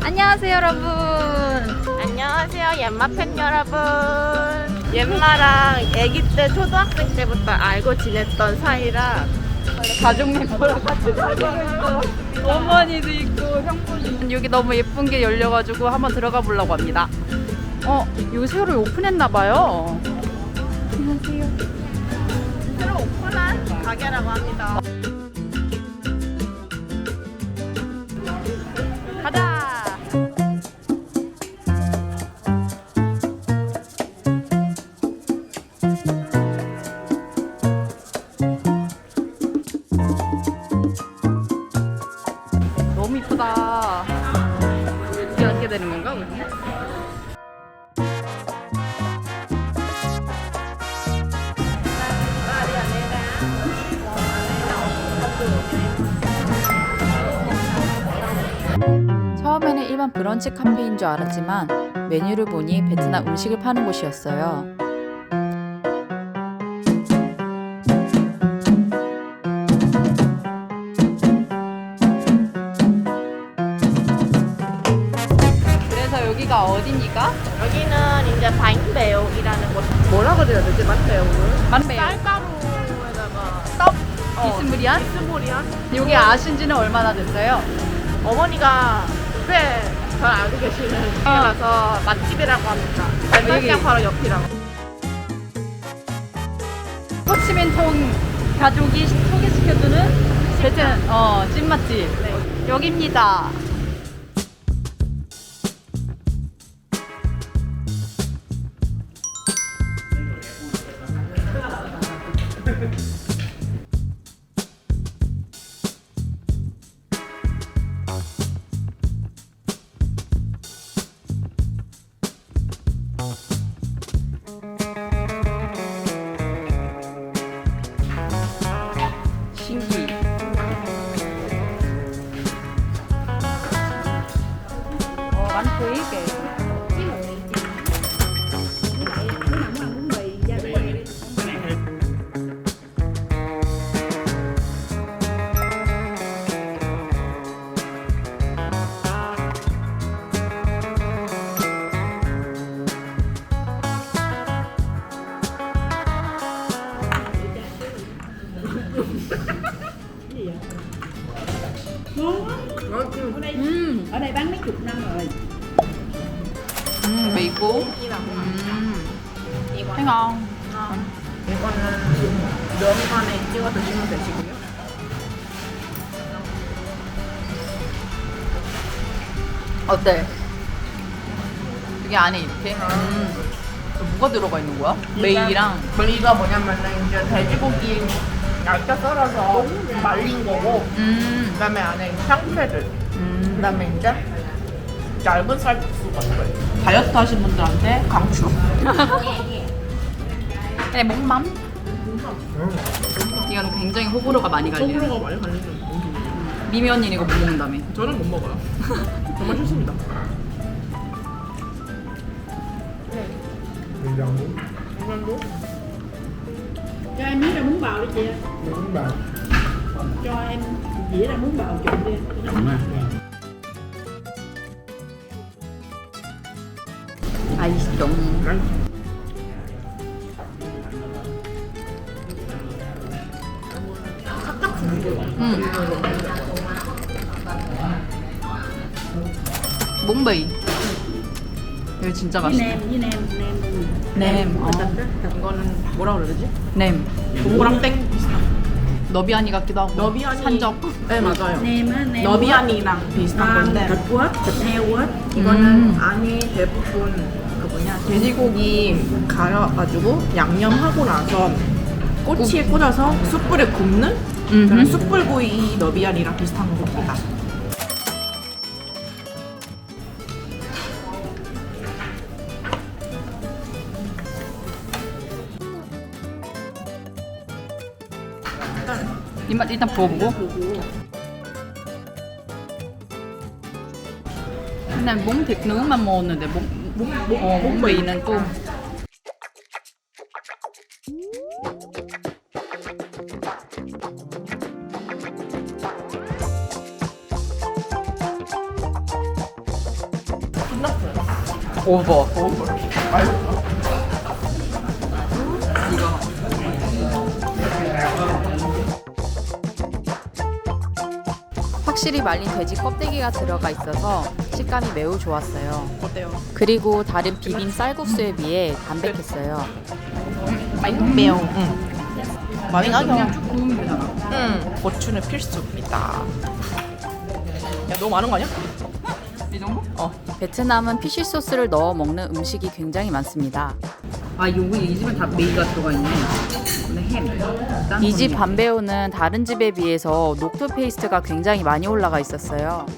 안녕하세요 여러분. 안녕하세요, 옌마 팬 여러분. 옌마랑 아기 때 초등학생 때부터 알고 지냈던 사이라 가족 멤버랑 같이 살고 있고 어머니도 있고 형부도 여기 너무 예쁜 게 열려가지고 한번 들어가 보려고 합니다. 어, 이거 새로 오픈했나 봐요. 안녕하세요. 새로 오픈한 가게라고 합니다. 일반 브런치 카페인 줄 알았지만 메뉴를 보니 베트남 음식을 파는 곳이었어요. 그래서 여기가 어디입니까? 여기는 이제 바인베오이라는 곳. 뭐라 그래야 되지, 만베오를? 쌀가루에다가 떡 어, 비스무리한? 비스무리한? 여기 아신 지는 얼마나 됐어요? 어머니가 꽤 잘 알고 계시는 집이라서 맛집이라고 합니다. 알뜰장 바로 옆이라고. 호치민통 가족이 소개시켜주는 베트남 어, 찐맛집 여기입니다. 어, 많고 음, 메이고. 음, 행어. 이거는 면간에 찍어 드시면 되시고요. 어때? 이게 안에 이렇게? 음. 뭐가 들어가 있는 거야? 메이랑 메이가 뭐냐면은 이제 돼지고기 얇게 썰어서 말린 거고, 음, 그다음에 안에 향채들, 음. 그다음에 이제 얇은 쌀국수 같은 거. 다이어트 하신 분들한테 강추. 네, 목맘. 이건 굉장히 호불호가 많이 갈려요. 호불호가 많이 갈리는 음식이에요. 미미 언니는 이거 못 먹는다며. 저는 못 먹어요. 정말 싫습니다. 냉장고? cho em miếng ra bún bò đi chị Đúng rồi. cho em dĩa trộn đi 맛있죠. 음. 몽베이. 이거 진짜 맛있다. nem với nem nem Nem. 어. 이거는 뭐라 되지? Nem. 동그랑 땡 비슷한. 너비아니 같기도 하고. 너비아니. 산적. 네 맞아요. nem á nem 너비아니랑 비슷한 아, 건데 heo quết 이거는 음. 안이 대부분 돼지고기 갈아가지고 양념하고 나서 꼬치에 꽂아서 숯불에 굽는 그런. 숯불구이 너비아니랑 비슷한 겁니다. 이맛 일단 부어보고. 그냥 몽 thịt nướng 먹었는데 몽, 몽, 어, 몽베이는 또 오버. 오버. 확실히 말린 돼지 껍데기가 들어가 있어서 식감이 매우 좋았어요. 어때요? 그리고 다른 비빔 쌀국수에 비해 담백했어요. 매우. 응. 많이 나죠? 쭉 구우면 되잖아. 응. 고추는 필수입니다. 야 너무 많은 거 아니야? 이 정도? 어. 베트남은 피쉬 소스를 넣어 먹는 음식이 굉장히 많습니다. 아, 요거 이 집은 다 메이가 들어가 있네. 오늘 햄. 이집 반베오는 다른 집에 비해서 녹두 페이스트가 굉장히 많이 올라가 있었어요.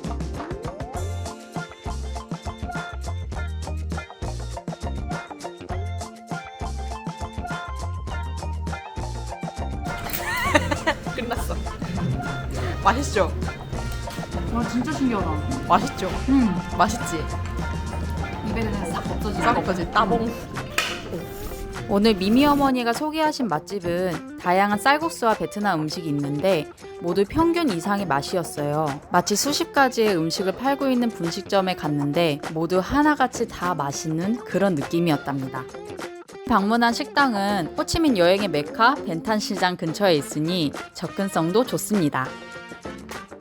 끝났어. 맛있죠? 와 진짜 신기하다. 맛있죠? 음 맛있지? 입에 그냥 싹 없어지는 싹 없어지 따봉. 오늘 미미 어머니가 소개하신 맛집은 다양한 쌀국수와 베트남 음식이 있는데 모두 평균 이상의 맛이었어요. 마치 수십 가지의 음식을 팔고 있는 분식점에 갔는데 모두 하나같이 다 맛있는 그런 느낌이었답니다. 방문한 식당은 호치민 여행의 메카 벤탄 시장 근처에 있으니 접근성도 좋습니다.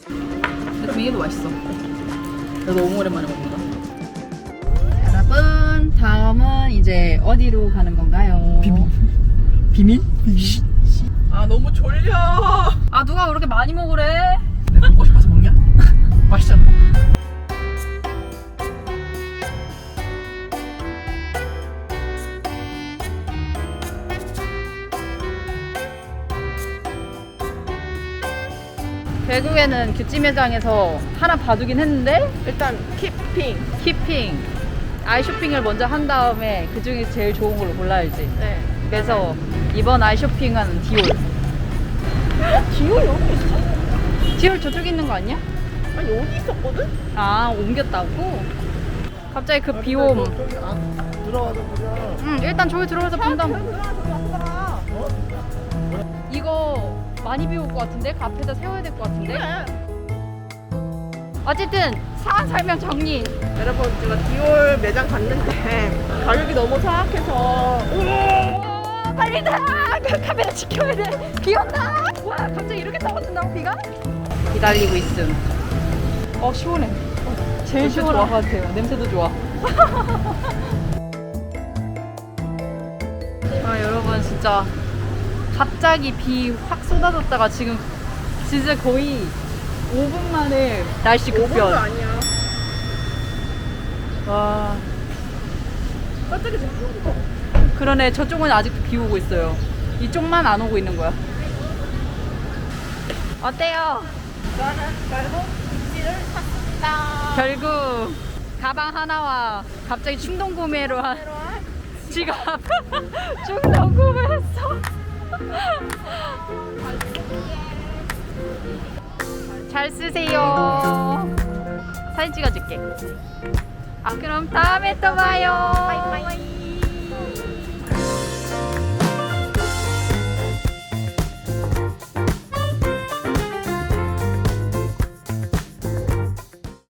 근데 메이도 맛있어. 나 너무 오랜만에 먹는다. 여러분, 다음은 이제 어디로 가는 건가요? 비밀. 비밀? 아 너무 졸려. 아 누가 그렇게 많이 먹으래? 내가 먹고 싶어서 먹냐? 맛있잖아. 결국에는 규찜 매장에서 하나 봐두긴 했는데 일단 키핑. 키핑 아이 쇼핑을 먼저 한 다음에 그 중에 제일 좋은 걸로 골라야지. 네. 그래서 이번 아이 쇼핑은 디올. 디올 여기 있어? 디올 저쪽에 있는 거 아니야? 아 여기 있었거든? 아 옮겼다고? 갑자기 그 비옴. 저기 안 들어가서 보자. 응 일단 저기 들어가서 본다. 들어가서 이거 많이 비올 것 같은데 그 앞에다 세워야 될 것 같은데. 어쨌든 사안 설명 정리. 여러분 제가 디올 매장 갔는데 가격이 너무 사악해서 오, 빨리 나! 그 카메라 지켜야 돼. 비 온다. 와, 갑자기 이렇게 떨어진다고 비가? 기다리고 있음. 어 시원해. 제일 냄새 시원한 좋아. 것 같아요. 냄새도 좋아. 아 여러분 진짜 갑자기 비 확 쏟아졌다가 지금 진짜 거의 5분 만에 날씨 5분도 급변. 아니야. 와. 깜짝이 지금 비 오는 거. 그러네. 저쪽은 아직도 비 오고 있어요. 이쪽만 안 오고 있는 거야. 어때요? 저는 결국 입지를 샀습니다. 결국 가방 하나와 갑자기 충동 구매로 한 지갑. 충동 구매했어. 잘 쓰세요. 사진 찍어줄게. 아 그럼 다음에 또 봐요. 바이바이.